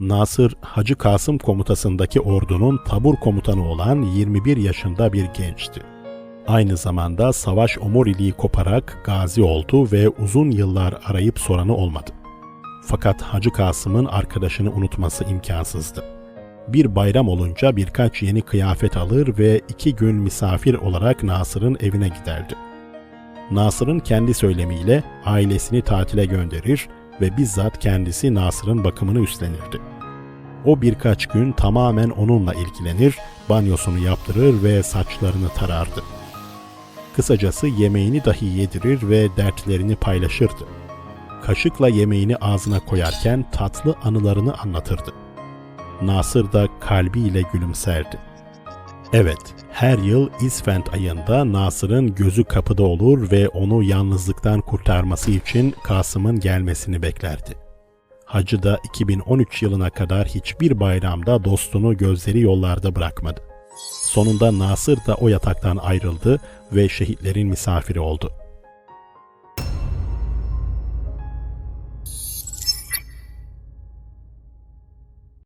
Nasır Hacı Kasım komutasındaki ordunun tabur komutanı olan 21 yaşında bir gençti. Aynı zamanda savaş omuriliği koparak gazi oldu ve uzun yıllar arayıp soranı olmadı. Fakat Hacı Kasım'ın arkadaşını unutması imkansızdı. Bir bayram olunca birkaç yeni kıyafet alır ve iki gün misafir olarak Nasır'ın evine giderdi. Nasır'ın kendi söylemiyle ailesini tatile gönderir ve bizzat kendisi Nasır'ın bakımını üstlenirdi. O birkaç gün tamamen onunla ilgilenir, banyosunu yaptırır ve saçlarını tarardı. Kısacası yemeğini dahi yedirir ve dertlerini paylaşırdı. Kaşıkla yemeğini ağzına koyarken tatlı anılarını anlatırdı. Nasır da kalbiyle gülümserdi. Evet, her yıl İsfent ayında Nasır'ın gözü kapıda olur ve onu yalnızlıktan kurtarması için Kasım'ın gelmesini beklerdi. Hacı da 2013 yılına kadar hiçbir bayramda dostunu gözleri yollarda bırakmadı. Sonunda Nasır da o yataktan ayrıldı ve şehitlerin misafiri oldu.